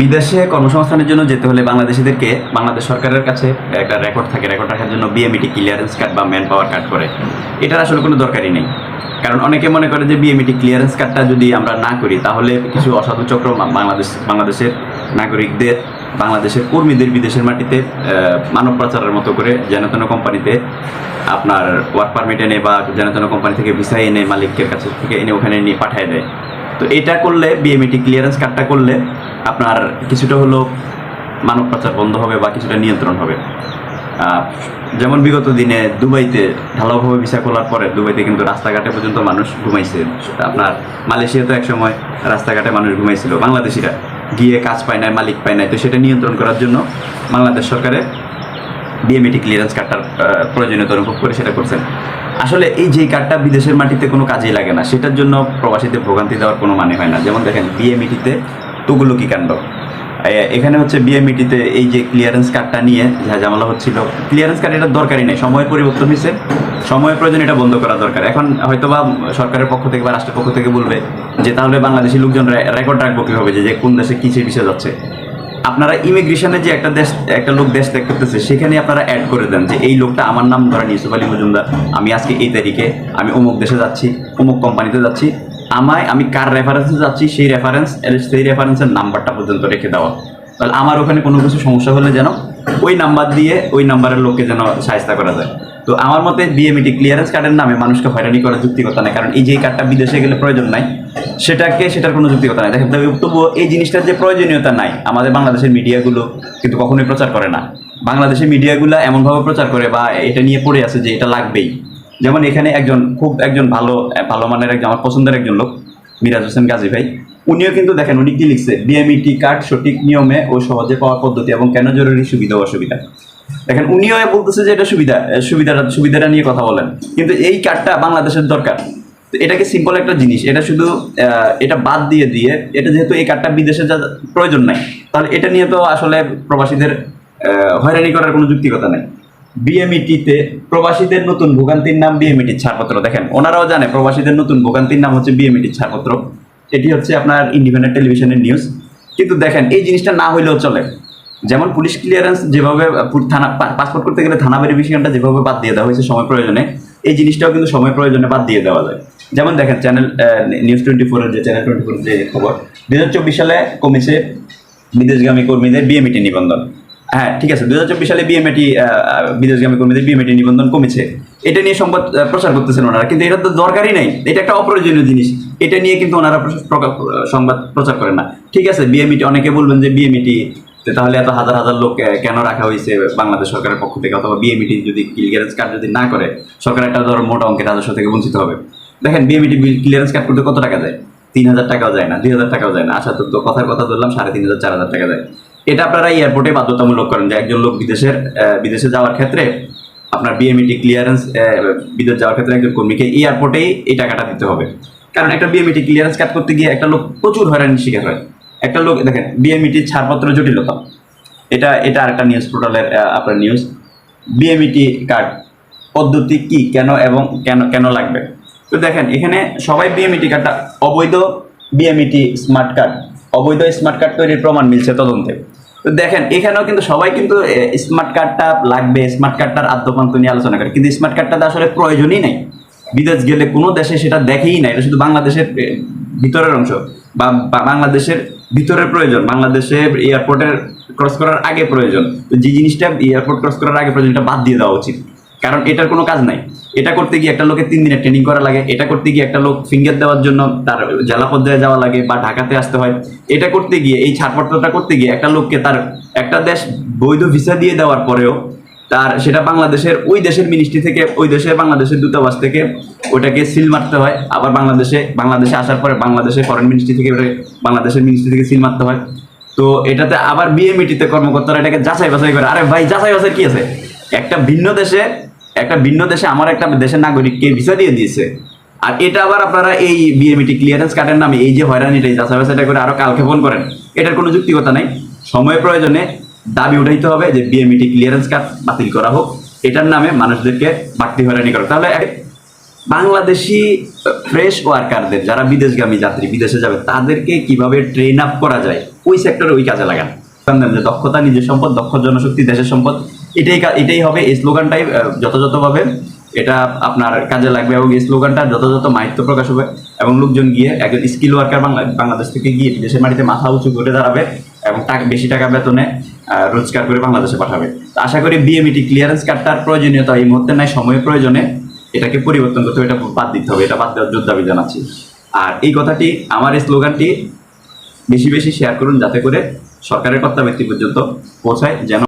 বিদেশে কর্মসংস্থানের জন্য যেতে হলে বাংলাদেশিদেরকে বাংলাদেশ সরকারের কাছে একটা রেকর্ড থাকে রেকর্ড রাখার জন্য বিএমইটি ক্লিয়ারেন্স কার্ড বা ম্যান পাওয়ার কার্ড করে। এটার আসলে কোনো দরকারই নেই। কারণ অনেকে মনে করে যে বিএমইটি ক্লিয়ারেন্স কার্ডটা যদি আমরা না করি, তাহলে কিছু অসাধু চক্র বাংলাদেশ, বাংলাদেশের নাগরিকদের, বাংলাদেশের কর্মীদের বিদেশের মাটিতে মানব পাচারের মতো করে যেন তেন কোম্পানিতে আপনার ওয়ার্ক পারমিট এনে বা যেন তেন কোম্পানি থেকে ভিসা এনে মালিকের কাছে থেকে এনে ওখানে নিয়ে পাঠিয়ে দেয়। এটা করলে বিএমইটি ক্লিয়ারেন্স কার্ডটা করলে আপনার কিছুটা হলো মানব পাচার বন্ধ হবে বা কিছুটা নিয়ন্ত্রণ হবে। যেমন বিগত দিনে দুবাইতে ঢালাওভাবে ভিসা খোলার পরে দুবাইতে কিন্তু রাস্তাঘাটে পর্যন্ত মানুষ ঘুমাইছে। আপনার মালয়েশিয়াতে একসময় রাস্তাঘাটে মানুষ ঘুমাইছিল, বাংলাদেশিরা। গিয়ে কাজ পায় নাই, মালিক পায় নাই, তো সেটা নিয়ন্ত্রণ করার জন্য বাংলাদেশ সরকারের বিএমইটি ক্লিয়ারেন্স কার্ডটার প্রয়োজনীয়তা অনুভব করে সেটা করছেন। আসলে এই যে কার্ডটা বিদেশের মাটিতে কোনো কাজেই লাগে না, সেটার জন্য প্রবাসীদের ভোগান্তি দেওয়ার কোনো মানে হয় না। যেমন দেখেন বিএমইটিতে তুগুলকি কাণ্ড। এখানে হচ্ছে বিএমইটিতে এই যে ক্লিয়ারেন্স কার্ডটা নিয়ে যা ঝামেলা হচ্ছিল ক্লিয়ারেন্স কার্ড এটা দরকারই নেই, সময়ের পরিবর্তন হয়েছে সময়ের প্রয়োজন এটা বন্ধ করা দরকার। এখন হয়তোবা সরকারের পক্ষ থেকে বা রাষ্ট্রের পক্ষ থেকে বলবে যে, তাহলে বাংলাদেশি লোকজন রেকর্ড রাখব কীভাবে যে কোন দেশে কিসে বিষয় যাচ্ছে। আপনারা ইমিগ্রেশনে যে একটা দেশ, একটা লোক দেশ ত্যাগ করতেছে, সেখানে আপনারা অ্যাড করে দেন যে এই লোকটা আমার নাম ধরেন ইউসুফ আলী মজুমদার, আমি আজকে এই তারিখে, আমি অমুক দেশে যাচ্ছি, অমুক কোম্পানিতে যাচ্ছি, আমায়, আমি কার রেফারেন্সে যাচ্ছি, সেই রেফারেন্স সেই রেফারেন্সের নাম্বারটা পর্যন্ত রেখে দেওয়া। তাহলে আমার ওখানে কোনো কিছু সমস্যা হলে যেন ওই নাম্বার দিয়ে ওই নাম্বারের লোককে যেন সাহায্য করা যায়। তো আমার মতে বিএমইটি ক্লিয়ারেন্স কার্ডের নামে মানুষকে হয়রানি করার যুক্তিকতা নাই, কারণ এই যে কার্ডটা বিদেশে গেলে প্রয়োজন নাই, সেটাকে, সেটার কোনো যুক্তিকতা নাই। দেখেন, তবে তবুও এই জিনিসটার যে প্রয়োজনীয়তা নাই, আমাদের বাংলাদেশের মিডিয়াগুলো কিন্তু কখনোই প্রচার করে না। বাংলাদেশের মিডিয়াগুলো এমনভাবে প্রচার করে বা এটা নিয়ে পড়ে আছে যে এটা লাগবেই। যেমন এখানে একজন, খুব একজন ভালো ভালো মানের একজন, আমার পছন্দের একজন লোক, মিরাজ হোসেন গাজী ভাই। উনিও কিন্তু দেখেন, উনি কি লিখছে? বিএমইটি কার্ড সঠিক নিয়মে ও সহজে পাওয়ার পদ্ধতি এবং কেন জরুরি সুবিধা অসুবিধা। দেখেন, উনিও বলতেছে যে এটা সুবিধা সুবিধাটা সুবিধাটা নিয়ে কথা বলেন। কিন্তু এই কার্ডটা বাংলাদেশের দরকার। তো এটাকে সিম্পল একটা জিনিস, এটা শুধু এটা বাদ দিয়ে দিয়ে, এটা যেহেতু এই কার্ডটা বিদেশে যা, প্রয়োজন নাই, তাহলে এটা নিয়ে তো আসলে প্রবাসীদের হয়রানি করার কোনো যুক্তিকতা নেই। বিএমইটিতে প্রবাসীদের নতুন ভোগান্তির নাম বিএমইটির ছাড়পত্র। দেখেন, ওনারাও জানে, প্রবাসীদের নতুন ভোগান্তির নাম হচ্ছে বিএমইটির ছাড়পত্র। এটি হচ্ছে আপনার ইন্ডিপেন্ডেন্ট টেলিভিশনের নিউজ কিন্তু দেখেন এই জিনিসটা না হইলেও চলে। যেমন পুলিশ ক্লিয়ারেন্স যেভাবে থানা পাসপোর্ট করতে গেলে থানা ভেরিফিকেশনটা যেভাবে বাদ দিয়ে দেওয়া হয়েছে সময় প্রয়োজনে এই জিনিসটাও কিন্তু সময় প্রয়োজনে বাদ দিয়ে দেওয়া যায়। যেমন দেখেন চ্যানেল নিউজ টোয়েন্টি ফোরের যে চ্যানেল টোয়েন্টি ফোরের যে খবর দু হাজার চব্বিশ সালে কমেছে বিদেশগামী কর্মীদের বিএমইটি নিবন্ধন। হ্যাঁ ঠিক আছে দু হাজার চব্বিশ সালে বিএমএটি বিদেশগামী কর্মীদের বিএমএটি নিবন্ধন কমেছে। এটা নিয়ে আহ, প্রচার করতেছেন ওনারা কিন্তু এটা তো দরকারই নাই। এটা একটা অপ্রয়োজনীয় জিনিস। এটা নিয়ে কিন্তু ওনারা সংবাদ প্রচার করেন না। ঠিক আছে বিএমইটি অনেকে বলবেন যে বিএমইটি তাহলে এত হাজার হাজার লোক কেন রাখা হয়েছে বাংলাদেশ সরকারের পক্ষ থেকে? অথবা বিএমইটি যদি ক্লিয়ারেন্স কার্ড যদি না করে, সরকার একটা ধরো মোটা অঙ্কের রাজস্ব থেকে বঞ্চিত হবে। দেখেন বিএমইটি ক্লিয়ারেন্স কার্ড করতে কত টাকা যায়? তিন হাজার টাকাও যায় না, দুই হাজার টাকাও যায় না। আচ্ছা তো কথার কথা ধরলাম, সাড়ে তিন হাজার, চার হাজার টাকা যায়। এটা আপনারা এয়ারপোর্টে বাধ্যতামূলক করেন যে একজন লোক বিদেশের বিদেশে যাওয়ার ক্ষেত্রে আপনার বিএমইটি ক্লিয়ারেন্স বিদেশ যাওয়ার ক্ষেত্রে একজন কর্মীকে এয়ারপোর্টেই এই টাকাটা দিতে হবে। কারণ একটা বিএমইটি ক্লিয়ারেন্স কাট করতে গিয়ে একটা লোক প্রচুর হয়রানির শিকার হয়। একটা লোক, দেখেন বিএমইটির ছাড়পত্র জটিলতা। এটা এটা আরেকটা নিউজ পোর্টালের আপনার নিউজ বিএমইটি কার্ড পদ্ধতি কি, কেন এবং কেন কেন লাগবে? তো দেখেন, এখানে সবাই বিএমইটি কার্ডটা অবৈধ বিএমইটি স্মার্ট কার্ড অবৈধ স্মার্ট কার্ড তৈরির প্রমাণ মিলছে তদন্তে। তো দেখেন, এখানেও কিন্তু সবাই কিন্তু স্মার্ট কার্ডটা লাগবে স্মার্ট কার্ডটার আদ্যপান্ত নিয়ে আলোচনা করে। কিন্তু স্মার্ট কার্ডটা আসলে প্রয়োজনই নাই। বিদেশ গেলে কোনো দেশে সেটা দেখেই না, এটা শুধু বাংলাদেশের ভিতরের অংশ বা বাংলাদেশের ভিতরের প্রয়োজন বাংলাদেশের এয়ারপোর্টের ক্রস করার আগে প্রয়োজন। তো যে জিনিসটা এয়ারপোর্ট ক্রস করার আগে প্রয়োজন, এটা বাদ দিয়ে দেওয়া উচিত। কারণ এটার কোনো কাজ নাই। এটা করতে গিয়ে একটা লোকের তিন দিনের ট্রেনিং করা লাগে, এটা করতে গিয়ে একটা লোক ফিঙ্গার দেওয়ার জন্য তার জেলা পর্যায়ে যাওয়া লাগে বা ঢাকাতে আসতে হয়। এটা করতে গিয়ে, এই ছাড়পত্রটা করতে গিয়ে একটা লোককে তার একটা দেশ বৈধ ভিসা দিয়ে দেওয়ার পরেও তার সেটা বাংলাদেশের ওই দেশের মিনিস্ট্রি থেকে, ওই দেশের বাংলাদেশের দূতাবাস থেকে ওটাকে সিল মারতে হয়। আবার বাংলাদেশে বাংলাদেশে আসার পরে বাংলাদেশের ফরেন মিনিস্ট্রি থেকে ওটা বাংলাদেশের মিনিস্ট্রি থেকে সিল মারতে হয়। তো এটাতে আবার বিএমইটিতে কর্মকর্তারা এটাকে যাচাই বাছাই করে। আরে ভাই, যাচাই বাছাই কি আছে? একটা ভিন্ন দেশে, একটা ভিন্ন দেশে আমার একটা দেশের নাগরিককে ভিসা দিয়ে দিয়েছে। আর এটা আবার আপনারা এই বিএমইটি ক্লিয়ারেন্স কার্ডের নামে এই যে হয়রানিটা যাচাই বাছাইটা করে আরও কালক্ষেপণ করেন। এটার কোনো যুক্তিকতা নাই। সময় প্রয়োজনে দাবি উঠাইতে হবে যে বিএমইটি ক্লিয়ারেন্স কার্ড বাতিল করা হোক। এটার নামে মানুষদেরকে বাড়তি হয়রানি করা তাহলে বাংলাদেশি ফ্রেশ ওয়ার্কারদের যারা বিদেশগামী যাত্রী, বিদেশে যাবে, তাদেরকে কীভাবে ট্রেন আপ করা যায়? ওই সেক্টরে ওই কাজে লাগান। যে দক্ষতা নিজের সম্পদ, দক্ষ জনশক্তি দেশের সম্পদ, এটাই এটাই হবে এই স্লোগানটাই যথাযথভাবে এটা আপনার কাজে লাগবে এবং এই স্লোগানটা যথাযথ মাহিত্য প্রকাশ হবে এবং লোকজন গিয়ে একজন স্কিল ওয়ার্কার বাংলা বাংলাদেশ থেকে গিয়ে দেশের মাটিতে মাথা উঁচু করে দাঁড়াবে এবং টাকা বেশি টাকা বেতনে রোজগার করে বাংলাদেশে পাঠাবে। আশা করি বিএমইটি ক্লিয়ারেন্স কার্ডটার প্রয়োজনীয়তা এই মুহূর্তে নাই, সময় প্রয়োজনে এটাকে পরিবর্তন করতে এটা বাদ দিতে হবে, এটা বাদ দেওয়ার যোদ্ধা দাবি জানাচ্ছি। আর এই কথাটি, আমার এই স্লোগানটি বেশি বেশি শেয়ার করুন যাতে করে সরকারের কর্তা ব্যক্তি পর্যন্ত পৌঁছায়, যেন